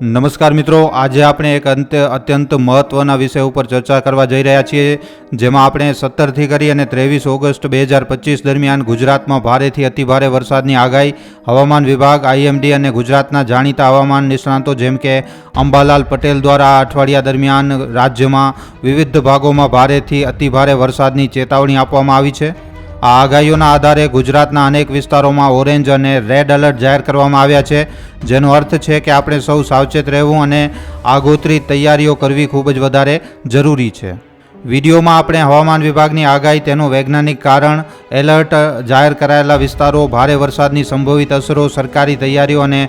નમસ્કાર મિત્રો, આજે આપણે એક અંત અત્યંત મહત્વના વિષય ઉપર ચર્ચા કરવા જઈ રહ્યા છીએ, જેમાં આપણે સત્તરથી કરી અને ત્રેવીસ ઓગસ્ટ બે હજાર પચીસ દરમિયાન ગુજરાતમાં ભારેથી અતિભારે વરસાદની આગાહી, હવામાન વિભાગ, આઈએમડી અને ગુજરાતના જાણીતા હવામાન નિષ્ણાતો જેમ કે અંબાલાલ પટેલ દ્વારા અઠવાડિયા દરમિયાન રાજ્યમાં વિવિધ ભાગોમાં ભારેથી અતિભારે વરસાદની ચેતવણી આપવામાં આવી છે. આ આગાહીઓના આધારે ગુજરાતના અનેક વિસ્તારોમાં ઓરેન્જ અને રેડ એલર્ટ જાહેર કરવામાં આવ્યા છે, જેનો અર્થ છે કે આપણે સૌ સાવચેત રહેવું અને આગોતરી તૈયારીઓ કરવી ખૂબ જ વધારે જરૂરી છે. વિડીયોમાં આપણે હવામાન વિભાગની આગાહી, તેનું વૈજ્ઞાનિક કારણ, એલર્ટ જાહેર કરાયેલા વિસ્તારો, ભારે વરસાદની સંભવિત અસરો, સરકારી તૈયારીઓ અને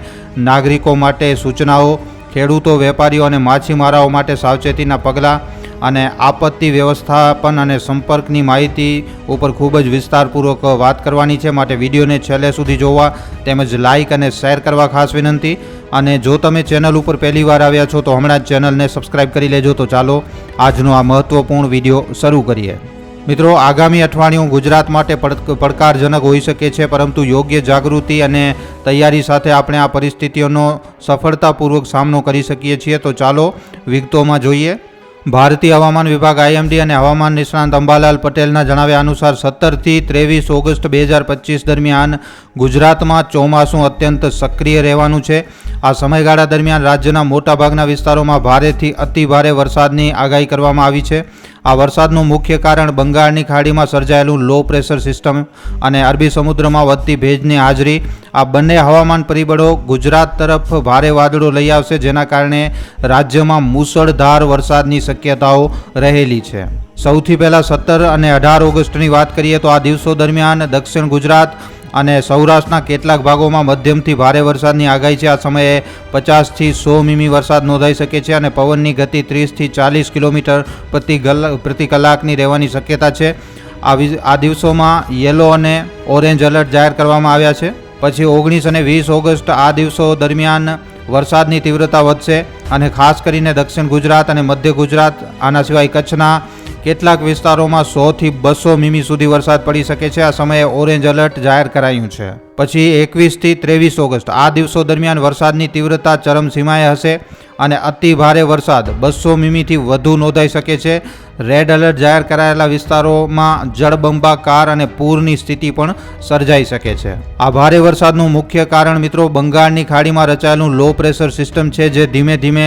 નાગરિકો માટે સૂચનાઓ, ખેડૂતો, વેપારીઓ અને માછીમારાઓ માટે સાવચેતીના પગલાં અને આપત્તિ વ્યવસ્થાપન અને સંપર્કની માહિતી ઉપર ખૂબ જ વિસ્તારપૂર્વક વાત કરવાની છે. માટે વિડીયોને છેલ્લે સુધી જોવા તેમજ લાઇક અને શેર કરવા ખાસ વિનંતી. અને જો તમે ચેનલ ઉપર પહેલી વાર આવ્યા છો તો હમણાં જ ચેનલને સબસ્ક્રાઇબ કરી લેજો. તો ચાલો આજનો આ મહત્વપૂર્ણ વીડિયો શરૂ કરીએ. મિત્રો, આગામી અઠવાડિયું ગુજરાત માટે પડ- પડકારજનક હોઈ શકે છે, પરંતુ યોગ્ય જાગૃતિ અને તૈયારી સાથે આપણે આ પરિસ્થિતિઓનો સફળતાપૂર્વક સામનો કરી શકીએ છીએ. તો ચાલો વિગતોમાં જોઈએ. ભારતીય હવામાન વિભાગ આઈએમડી અને હવામાન નિષ્ણાંત અંબાલાલ પટેલના જણાવ્યા અનુસાર સત્તરથી ત્રેવીસ ઓગસ્ટ બે હજાર પચીસ દરમિયાન ગુજરાતમાં ચોમાસું અત્યંત સક્રિય રહેવાનું છે. આ સમયગાળા દરમિયાન રાજ્યના મોટાભાગના વિસ્તારોમાં ભારેથી અતિ ભારે વરસાદની આગાહી કરવામાં આવી છે. આ વરસાદનું મુખ્ય કારણ બંગાળની ખાડીમાં સર્જાયેલું લો પ્રેશર સિસ્ટમ અને અરબી સમુદ્રમાં વધતી ભેજની હાજરી. આ બંને હવામાન પરિબળો ગુજરાત તરફ ભારે વાદળો લઈ આવશે, જેના કારણે રાજ્યમાં મુસળધાર વરસાદની શક્યતાઓ રહેલી છે. સૌથી પહેલાં સત્તર અને અઢાર ઓગસ્ટની વાત કરીએ તો આ દિવસો દરમિયાન દક્ષિણ ગુજરાત અને સૌરાષ્ટ્રના કેટલાક ભાગોમાં મધ્યમથી ભારે વરસાદની આગાહી છે. આ સમયે પચાસથી સો મીમી વરસાદ નોંધાઈ શકે છે અને પવનની ગતિ ત્રીસથી ચાલીસ કિલોમીટર પ્રતિ પ્રતિ કલાકની રહેવાની શક્યતા છે. આ આ દિવસોમાં યલો અને ઓરેન્જ એલર્ટ જાહેર કરવામાં આવ્યા છે. પછી ઓગણીસ અને વીસ ઓગસ્ટ આ દિવસો દરમિયાન વરસાદની તીવ્રતા વધશે. અને ખાસ કરીને દક્ષિણ ગુજરાત અને મધ્ય ગુજરાત, આના સિવાય કચ્છના કેટલાક વિસ્તારોમાં સોથી બસો મીમી સુધી વરસાદ પડી શકે છે. આ સમયે ઓરેન્જ એલર્ટ જાહેર કરાયું છે. પછી એકવીસથી ત્રેવીસ ઓગસ્ટ, આ દિવસો દરમિયાન વરસાદની તીવ્રતા ચરમસીમાએ હશે અને અતિ ભારે વરસાદ બસો મીમીથી વધુ નોંધાઈ શકે છે. રેડ એલર્ટ જાહેર કરાયેલા વિસ્તારોમાં જળબંબાકાર અને પૂરની સ્થિતિ પણ સર્જાઈ શકે છે. આ ભારે વરસાદનું મુખ્ય કારણ મિત્રો બંગાળની ખાડીમાં રચાયેલું લો પ્રેશર સિસ્ટમ છે, જે ધીમે ધીમે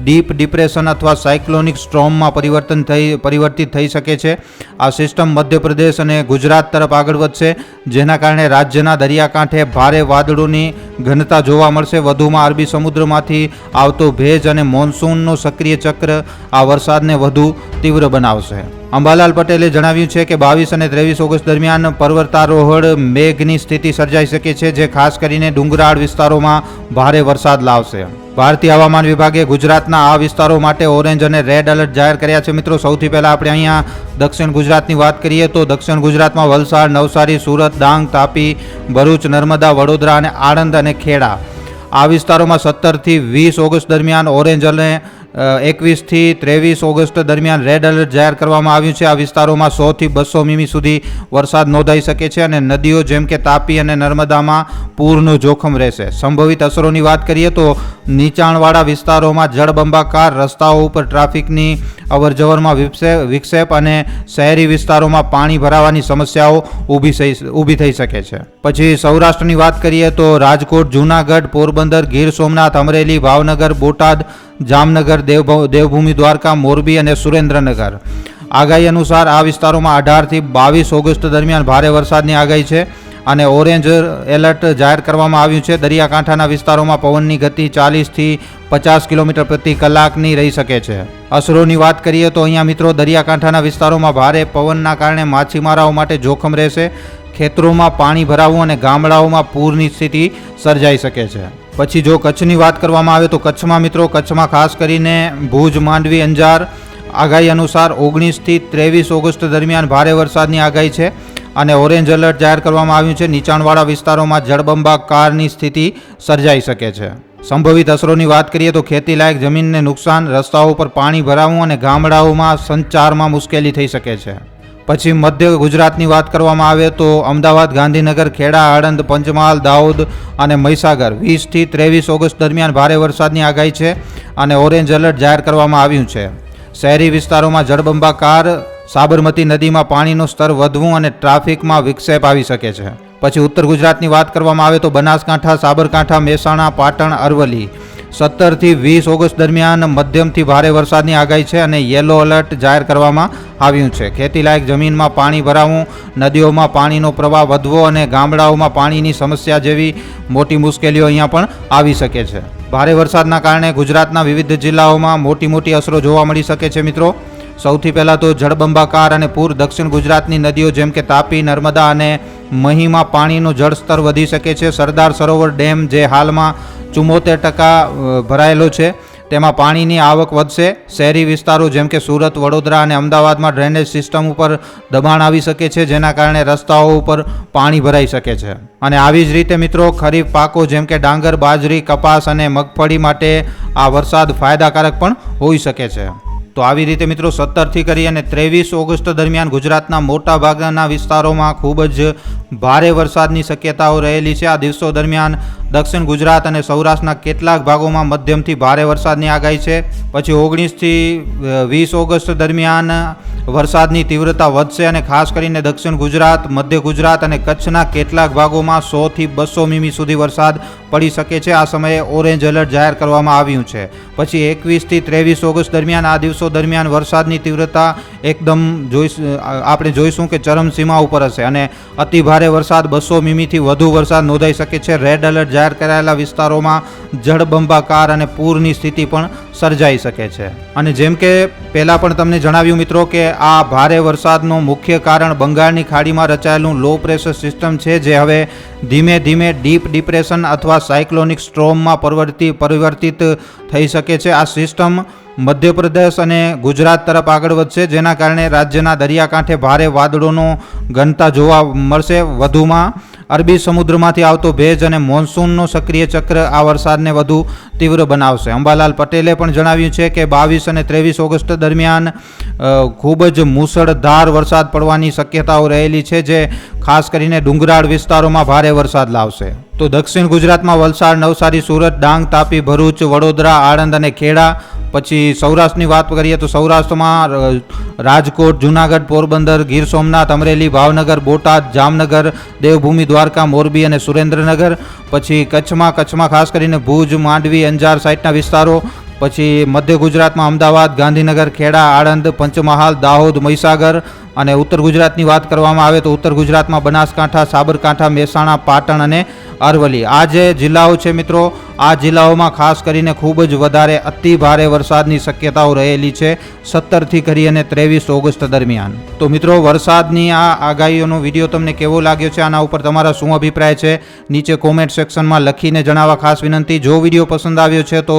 ડીપ ડિપ્રેશન અથવા સાયક્લોનિક સ્ટ્રોમમાં પરિવર્તન થઈ, પરિવર્તિત થઈ શકે છે. આ સિસ્ટમ મધ્યપ્રદેશ અને ગુજરાત તરફ આગળ વધશે, જેના કારણે રાજ્યના દરિયાકાંઠે ભારે વાદળોની ઘનતા જોવા મળશે. વધુમાં અરબી સમુદ્રમાંથી આવતો ભેજ અને મોન્સૂનનો સક્રિય ચક્ર આ વરસાદને વધુ તીવ્ર બનાવશે. અંબાલાલ પટેલે જણાવ્યું છે કે બાવીસ અને ત્રેવીસ ઓગસ્ટ દરમિયાન પર્વતારોહણ મેઘની સ્થિતિ સર્જાઈ શકે છે, જે ખાસ કરીને ડુંગરાળ વિસ્તારોમાં ભારે વરસાદ લાવશે. ભારતીય હવામાન વિભાગે ગુજરાતના આ વિસ્તારો માટે ઓરેન્જ અને રેડ એલર્ટ જાહેર કર્યા છે. મિત્રો, સૌથી પહેલાં આપણે અહીંયા દક્ષિણ ગુજરાતની વાત કરીએ તો દક્ષિણ ગુજરાતમાં વલસાડ, નવસારી, સુરત, ડાંગ, તાપી, ભરૂચ, નર્મદા, વડોદરા અને આણંદ અને ખેડા. આ વિસ્તારોમાં સત્તરથી વીસ ઓગસ્ટ દરમિયાન ઓરેન્જ અને એકવીસથી ત્રેવીસ ઓગસ્ટ દરમિયાન રેડ એલર્ટ જાહેર કરવામાં આવ્યું છે. આ વિસ્તારોમાં સોથી બસો મીમી સુધી વરસાદ નોંધાઈ શકે છે અને નદીઓ જેમ કે તાપી અને નર્મદામાં પૂરનું જોખમ રહેશે. સંભવિત અસરોની વાત કરીએ તો નીચાણવાળા વિસ્તારોમાં જળબંબાકાર રસ્તાઓ ઉપર ટ્રાફિકની અવરજવરમાં વિક્ષેપ વિક્ષેપ અને શહેરી વિસ્તારોમાં પાણી ભરાવાની સમસ્યાઓ ઊભી થઈ ઊભી થઈ શકે છે. પછી સૌરાષ્ટ્રની વાત કરીએ તો રાજકોટ, જૂનાગઢ, પોરબંદર, ગીર સોમનાથ, અમરેલી, ભાવનગર, બોટાદ જામનગર દેવભ દેવભૂમિ, દ્વારકા, મોરબી અને સુરેન્દ્રનગર. આગાહી અનુસાર આ વિસ્તારોમાં અઢારથી બાવીસ ઓગસ્ટ દરમિયાન ભારે વરસાદની આગાહી છે અને ઓરેન્જ એલર્ટ જાહેર કરવામાં આવ્યું છે. દરિયાકાંઠાના વિસ્તારોમાં પવનની ગતિ ચાલીસથી પચાસ કિલોમીટર પ્રતિ કલાકની રહી શકે છે. અસરોની વાત કરીએ તો અહીંયા મિત્રો દરિયાકાંઠાના વિસ્તારોમાં ભારે પવનના કારણે માછીમારાઓ માટે જોખમ રહેશે. ખેતરોમાં પાણી ભરાવું અને ગામડાઓમાં પૂરની સ્થિતિ સર્જાઈ શકે છે. પછી જો કચ્છની વાત કરવામાં આવે તો કચ્છમાં મિત્રો, કચ્છમાં ખાસ કરીને ભુજ, માંડવી, અંજાર, આગાહી અનુસાર ઓગણીસથી ત્રેવીસ ઓગસ્ટ દરમિયાન ભારે વરસાદની આગાહી છે અને ઓરેન્જ એલર્ટ જાહેર કરવામાં આવ્યું છે. નીચાણવાળા વિસ્તારોમાં જળબંબાકારની સ્થિતિ સર્જાઈ શકે છે. સંભવિત અસરોની વાત કરીએ તો ખેતીલાયક જમીનને નુકસાન, રસ્તાઓ પર પાણી ભરાવું અને ગામડાઓમાં સંચારમાં મુશ્કેલી થઈ શકે છે. પછી મધ્ય ગુજરાતની વાત કરવામાં આવે તો અમદાવાદ, ગાંધીનગર, ખેડા, આણંદ, પંચમહાલ, દાહોદ અને મહીસાગર. વીસથી ત્રેવીસ ઓગસ્ટ દરમિયાન ભારે વરસાદની આગાહી છે અને ઓરેન્જ એલર્ટ જાહેર કરવામાં આવ્યું છે. શહેરી વિસ્તારોમાં જળબંબાકાર સાબરમતી નદીમાં પાણીનું સ્તર વધવું અને ટ્રાફિકમાં વિક્ષેપ આવી શકે છે. પછી ઉત્તર ગુજરાતની વાત કરવામાં આવે તો બનાસકાંઠા, સાબરકાંઠા, મહેસાણા, પાટણ, અરવલ્લી. સત્તરથી વીસ ઓગસ્ટ દરમિયાન મધ્યમથી ભારે વરસાદની આગાહી છે અને યેલો એલર્ટ જાહેર કરવામાં આવ્યું છે. ખેતીલાયક જમીનમાં પાણી ભરાવું, નદીઓમાં પાણીનો પ્રવાહ વધવો અને ગામડાઓમાં પાણીની સમસ્યા જેવી મોટી મુશ્કેલીઓ અહીંયા પણ આવી શકે છે. ભારે વરસાદના કારણે ગુજરાતના વિવિધ જિલ્લાઓમાં મોટી મોટી અસરો જોવા મળી શકે છે મિત્રો. સૌથી પહેલાં તો જળબંબાકાર અને પૂર દક્ષિણ ગુજરાતની નદીઓ જેમ કે તાપી, નર્મદા અને મહીમાં પાણીનું જળસ્તર વધી શકે છે. સરદાર સરોવર ડેમ જે હાલમાં ચુમ્મોતેર ટકા ભરાયેલો છે, તેમાં પાણીની આવક વધશે. શહેરી વિસ્તારો જેમ કે સુરત, વડોદરા અને અમદાવાદમાં ડ્રેનેજ સિસ્ટમ ઉપર દબાણ આવી શકે છે, જેના કારણે રસ્તાઓ ઉપર પાણી ભરાઈ શકે છે. અને આવી જ રીતે મિત્રો, ખરીફ પાકો જેમ કે ડાંગર, બાજરી, કપાસ અને મગફળી માટે આ વરસાદ ફાયદાકારક પણ હોઈ શકે છે. તો આવી રીતે મિત્રો સત્તરથી કરી અને ત્રેવીસ ઓગસ્ટ દરમિયાન ગુજરાતના મોટા ભાગના વિસ્તારોમાં ખૂબ જ ભારે વરસાદની શક્યતાઓ રહેલી છે. આ દિવસો દરમિયાન દક્ષિણ ગુજરાત અને સૌરાષ્ટ્રના કેટલાક ભાગોમાં મધ્યમથી ભારે વરસાદની આગાહી છે. પછી ઓગણીસથી વીસ ઓગસ્ટ દરમિયાન વરસાદની તીવ્રતા વધશે અને ખાસ કરીને દક્ષિણ ગુજરાત, મધ્ય ગુજરાત અને કચ્છના કેટલાક ભાગોમાં સોથી બસો મીમી સુધી વરસાદ પડી શકે છે. આ સમયે ઓરેન્જ એલર્ટ જાહેર કરવામાં આવ્યું છે. પછી એકવીસથી ત્રેવીસ ઓગસ્ટ દરમિયાન, આ દિવસો દરમિયાન વરસાદની તીવ્રતા એકદમ જોઈ આપણે જોઈશું કે ચરમસીમા ઉપર હશે અને અતિ ભારે વરસાદ બસો મીમીથી વધુ વરસાદ નોંધાઈ શકે છે. રેડ એલર્ટ જાહેર કરાયેલા વિસ્તારોમાં જળબંબાકાર અને પૂરની સ્થિતિ પણ સર્જાઈ શકે છે. અને જેમ કે પહેલાં પણ તમને જણાવ્યું મિત્રો કે આ ભારે વરસાદનું મુખ્ય કારણ બંગાળની ખાડીમાં રચાયેલું લો પ્રેશર સિસ્ટમ છે, જે હવે ધીમે ધીમે ડીપ ડિપ્રેશન અથવા સાયક્લોનિક સ્ટ્રોમમાં પરિવર્તિત પરિવર્તિત થઈ શકે છે. આ સિસ્ટમ મધ્યપ્રદેશ અને ગુજરાત તરફ આગળ વધશે. જેના કારણે રાજ્યના દરિયાકાંઠે ભારે વાદળોનો ઘનતા જોવા મળશે. વધુમાં અરબી સમુદ્રમાંથી આવતો ભેજ અને મોન્સૂનનો સક્રિય ચક્ર આ વરસાદને વધુ તીવ્ર બનાવશે. અંબાલાલ પટેલે પણ જણાવ્યું છે કે બાવીસ અને ત્રેવીસ ઓગસ્ટ દરમિયાન ખૂબ જ મુસળધાર વરસાદ પડવાની શક્યતાઓ રહેલી છે, જે ખાસ કરીને ડુંગરાળ વિસ્તારોમાં ભારે વરસાદ લાવશે. તો દક્ષિણ ગુજરાતમાં વલસાડ, નવસારી, સુરત, ડાંગ, તાપી, ભરૂચ, વડોદરા, આણંદ અને ખેડા પછી સૌરાષ્ટ્રની વાત કરીએ તો સૌરાષ્ટ્રમાં રાજકોટ, જુનાગઢ, પોરબંદર, ગીર સોમનાથ, અમરેલી, ભાવનગર, બોટાદ, જામનગર, દેવભૂમિ, દ્વારકા, મોરબી અને સુરેન્દ્રનગર. પછી કચ્છમાં કચ્છમાં ખાસ કરીને ભુજ, માંડવી, અંજાર સાઈડના વિસ્તારો. પછી મધ્ય ગુજરાતમાં અમદાવાદ, ગાંધીનગર, ખેડા, આણંદ, પંચમહાલ, દાહોદ, મહીસાગર. અને ઉત્તર ગુજરાતની વાત કરવામાં આવે તો ઉત્તર ગુજરાતમાં બનાસકાંઠા, સાબરકાંઠા, મહેસાણા, પાટણ અને અરવલ્લી. આ જે જિલ્લાઓ છે મિત્રો, આ જિલ્લાઓમાં ખાસ કરીને ખૂબ જ વધારે અતિ ભારે વરસાદની શક્યતાઓ રહેલી છે સત્તરથી કરી અને ત્રેવીસ ઓગસ્ટ દરમિયાન. તો મિત્રો, વરસાદની આ આગાહીઓનો વીડિયો તમને કેવો લાગ્યો છે? આના ઉપર તમારા શું અભિપ્રાય છે? નીચે કોમેન્ટ સેક્શનમાં લખીને જણાવવા ખાસ વિનંતી. જો વીડિયો પસંદ આવ્યો છે તો